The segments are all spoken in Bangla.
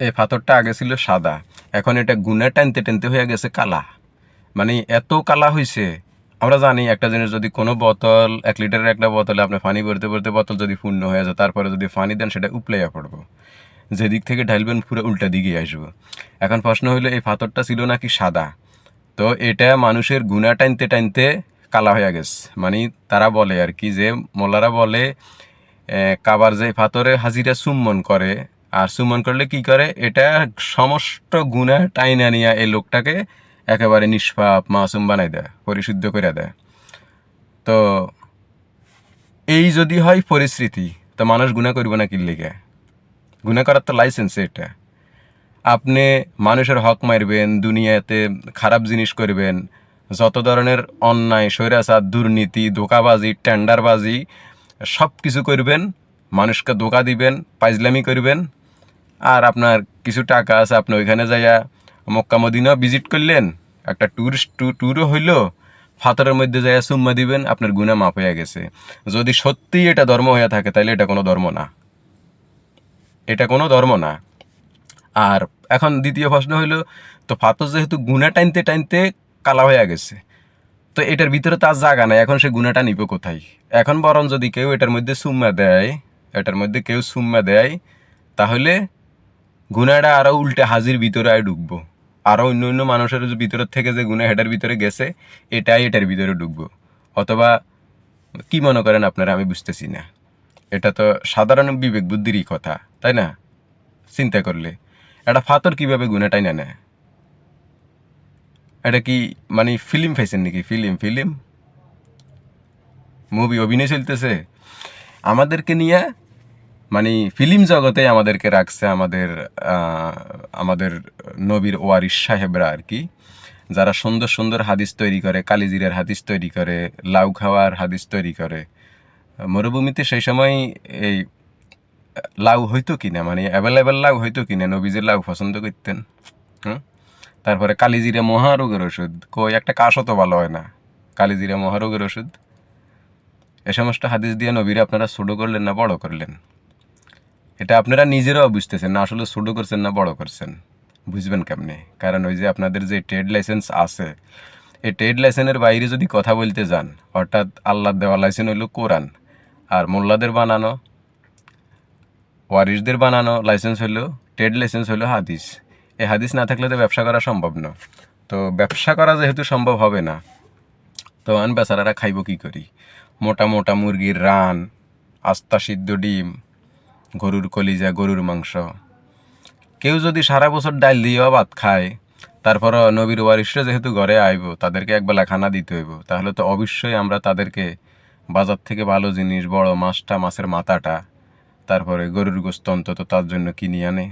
এই পাথরটা আগে ছিল সাদা, এখন এটা গুনে টানতে টানতে হয়ে গেছে কালা। মানে এত কালা হয়েছে আমরা জানি একটা জিনিস যদি কোনো বোতল, এক লিটারের একটা বোতলে আপনি পানি ভরতে ভরতে বোতল যদি পূর্ণ হয়ে যায়, তারপরে যদি পানি দেন, সেটা উপলাইয়া পড়ব। যেদিক থেকে ঢালবেন, পুরো উল্টা দিকে আসব। এখন প্রশ্ন হলো এই পাথরটা ছিল নাকি সাদা? তো এটা মানুষের গুণা টানতে টানতে কালা হয়ে গেছে। মানে তারা বলে আর কি, যে মোল্লারা বলে কাবার যে পাথরে হাজিরা চুম্বন করে আর চুম্বন করলে কি করে? এটা সমস্ত গুণা টাইনা নিয়ে এই লোকটাকে একেবারে নিষ্পাপ মাসুম বানাই দেয়, পরিশুদ্ধ করে দেয়। তো এই যদি হয় পরিস্থিতি, তো মানুষ গুণা করবে না কি লেগে? গুণা করার তো লাইসেন্স এটা। আপনি মানুষের হক মারবেন, দুনিয়াতে খারাপ জিনিস করবেন, যত ধরনের অন্যায় স্বৈরাচার দুর্নীতি, ধোকাবাজি টেন্ডারবাজি সব কিছু করবেন, মানুষকে ধোকা দিবেন পাইজলামি করবেন আর আপনার কিছু টাকা আছে, আপনি ওইখানে যাইয়া মক্কা মদিনা ভিজিট করলেন, একটা ট্যুরিস্ট ট্যুরও হইল, ফাতরের মধ্যে যাইয়া সুম্মা দিবেন, আপনার গুণা মাপ হয়ে গেছে। যদি সত্যিই এটা ধর্ম হয়ে থাকে তাহলে এটা কোনো ধর্ম না। এটা কোনো ধর্ম না। আর এখন দ্বিতীয় প্রশ্ন হইল, তো ফাতর যেহেতু গুণা টানতে টানতে কালা হয়ে গেছে, তো এটার ভিতরে তার জায়গা নাই, এখন সে গুণাটা নিবে কোথায়? এখন বরং যদি কেউ এটার মধ্যে সুম্মা দেয়, এটার মধ্যে কেউ সুম্মা দেয়, তাহলে গুণাটা আরও উল্টে হাজির ভিতরে আয় ঢুকবো। আরও অন্য অন্য মানুষের যে ভিতরের থেকে যে গুণা হেটার ভিতরে গেছে, এটাই এটার ভিতরে ঢুকবো। অথবা কি মনে করেন আপনারা, আমি বুঝতেছি না। এটা তো সাধারণ বিবেক বুদ্ধিরই কথা, তাই না? চিন্তা করলে। এটা ফাতর কীভাবে গুণাটাই না নেয়? এটা কি মানে ফিল্ম ফেসেন নাকি? Film film? মুভি, অভিনয় চলতেছে? আমাদেরকে নিয়ে মানে ফিল্ম জগতে আমাদেরকে রাখছে আমাদের আমাদের নবীর ওয়ারিস সাহেবরা আর কি, যারা সুন্দর সুন্দর হাদিস তৈরি করে, কালিজিরের হাদিস তৈরি করে, লাউ খাওয়ার হাদিস তৈরি করে। মরুভূমিতে সেই সময় এই লাউ হইতো কিনা মানে অ্যাভেলেবেল লাউ হইতো কিনা, নবীজের লাউ পছন্দ করতেন, হুম? তারপরে কালিজিরে মহারোগের ওষুধ, কই একটা কাশও তো ভালো হয় না, কালিজিরা মহারোগের ওষুধ। এ সমস্ত হাদিস দিয়ে নবীরা আপনারা ছোটো করলেন না বড় করলেন? এটা আপনারা নিজেরাও বুঝতেছেন না, আসলে ছোটো করছেন না, বড় করছেন। বুঝবেন কেমনে? কারণ ওই যে আপনাদের যে ট্রেড লাইসেন্স আছে, এই ট্রেড লাইসেন্সের বাইরে যদি কথা বলতে যান, অর্থাৎ আল্লাহ দেওয়া লাইসেন্স হইল কোরআন, আর মোল্লাদের বানানো ওয়ারিসদের বানানো লাইসেন্স হলো ট্রেড লাইসেন্স হলো হাদিস। এই হাদিস না থাকলে তো ব্যবসা করা সম্ভব না। তো ব্যবসা করা যেহেতু সম্ভব হবে না, তো আন বেচারারা খাইব কি করি? মোটা মোটা মুরগির রান, আস্তা সিদ্ধ ডিম গরুর কলিজা, গরুর মাংস। কেউ যদি সারা বছর ডাল দিয়েও ভাত খায় তারপর নবীর ওয়ারিসরা যেহেতু ঘরে আইব, তাদেরকে একবেলা খানা দিতে হইব। তাহলে তো অবশ্যই আমরা তাদেরকে বাজার থেকে ভালো জিনিস, বড় মাছটা, মাছের মাথাটা, তারপরে গরুর গোস্ত অন্তত তার জন্য কিনে আনে।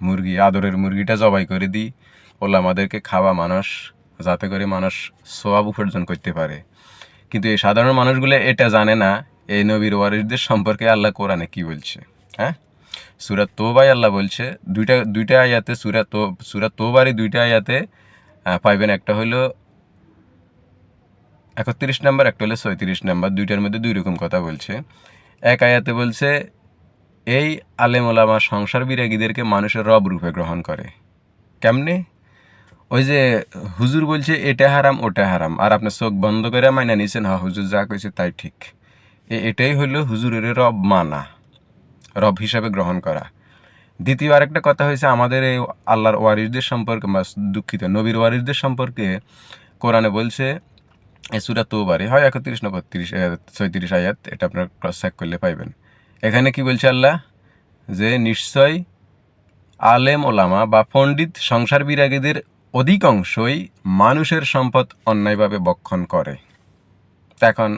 মুরগি, আদরের মুরগিটা জবাই করে দিই। ওলা আমাদেরকে খাওয়া মানুষ, যাতে করে মানুষ সোয়াব উপার্জন করতে পারে। কিন্তু এই সাধারণ মানুষগুলো এটা জানে না, এই নবীর ওয়ারিসদের সম্পর্কে আল্লাহ কোরআনে কি বলছে? হ্যাঁ? সুরাত তোবাই আল্লাহ বলছে, দুইটা দুইটা আয়াতে সুরাত তো সুরাত তোবারই দুইটা আয়াতে পাইবেন একটা হলো একত্রিশ নাম্বার, একটা হলো ছয়ত্রিশ নাম্বার, দুইটার মধ্যে দুই রকম কথা বলছে। এক আয়াতে বলছে, এই আলেম ওলামা সংসার বিরাগীদেরকে মানুষের রব রূপে গ্রহণ করে। কেমনে? ওই যে হুজুর বলছে, এটা হারাম, ওটা হারাম। আর আপনি চোখ বন্ধ করে মাইনা নিছেন হা হুজুর যা কইছে তাই ঠিক। এটাই হইল হুজুরের রব মানা। রব হিসাবে গ্রহণ করা। দ্বিতীয় আরেকটা কথা হয়েছে আমাদের এই আল্লাহর ওয়ারিসদের সম্পর্কে বা দুঃখিত নবীর ওয়ারিসদের সম্পর্কে কোরআনে বলছে সুরা তোবারে হয় একত্রিশ না বত্রিশ ছয়ত্রিশ আয়াত, এটা আপনার ক্রস চেক করলে পাইবেন। এখানে কি বলছে আল্লাহ? যে নিশ্চয় আলেম ওলামা বা পণ্ডিত সংসার বিরাগীদের অধিকাংশই মানুষের সম্পদ অন্যায়ভাবে বক্ষণ করে। এখন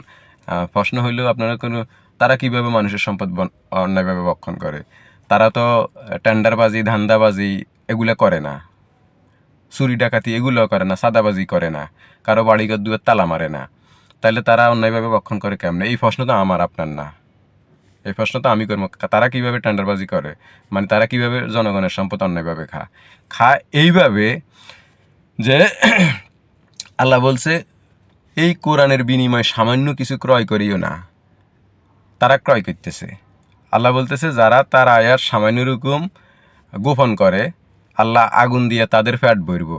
প্রশ্ন হইলেও আপনারা কোনো তারা কীভাবে মানুষের সম্পদ অন্যায়ভাবে বক্ষণ করে? তারা তো টেন্ডারবাজি, ধান্দাবাজি এগুলো করে না। চুরি ডাকাতি এগুলো করে না, সাদাবাজি করে না। কারও বাড়িঘর দুয়ের তালা মারে না। তাহলে তারা অন্যায়ভাবে বক্ষণ করে কেমনে? এই প্রশ্ন তো আমার, আপনার না। এই প্রশ্ন তো আমি করব। তারা কীভাবে টেন্ডারবাজি করে? মানে তারা কীভাবে জনগণের সম্পদ অন্যায়ভাবে খা খা এইভাবে যে আল্লাহ বলছে, এই কোরআনের বিনিময়ে সামান্য কিছু ক্রয় করিও না। তারা ক্রয় করতেছে। আল্লাহ বলতেছে, যারা তার আয়ার সামান্য রকম গোপন করে, আল্লাহ আগুন দিয়ে তাদের ফ্যাট ভরব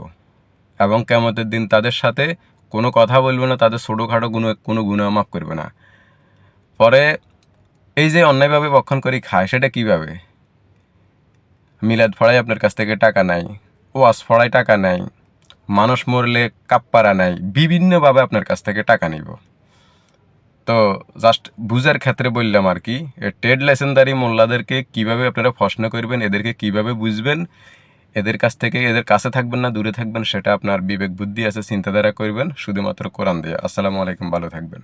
এবং কেমতের দিন তাদের সাথে কোনো কথা বলবে না, তাদের ছোটোখাটো গুণ কোনো গুণা মাফ করবে না। পরে এই যে অন্যায়ভাবে বক্ষণ করি খায়, সেটা কীভাবে? মিলাদ ফড়াই আপনার কাছ থেকে টাকা নাই, ওয়াজ ফড়াই টাকা নাই, মানুষ মরলে কাপ্পারা নাই, বিভিন্নভাবে আপনার কাছ থেকে টাকা নিব। তো জাস্ট বুঝার ক্ষেত্রে বললাম আর কি ট্রেড লাইসেন্সদারি মোল্লাদেরকে কীভাবে আপনারা প্রশ্ন করবেন, এদেরকে কীভাবে বুঝবেন, এদের কাছ থেকে, এদের কাছে থাকবেন না, দূরে থাকবেন, সেটা আপনার বিবেক বুদ্ধি আছে, চিন্তাধারা করবেন, শুধুমাত্র কোরআন দিয়ে। আসসালামু আলাইকুম, ভালো থাকবেন।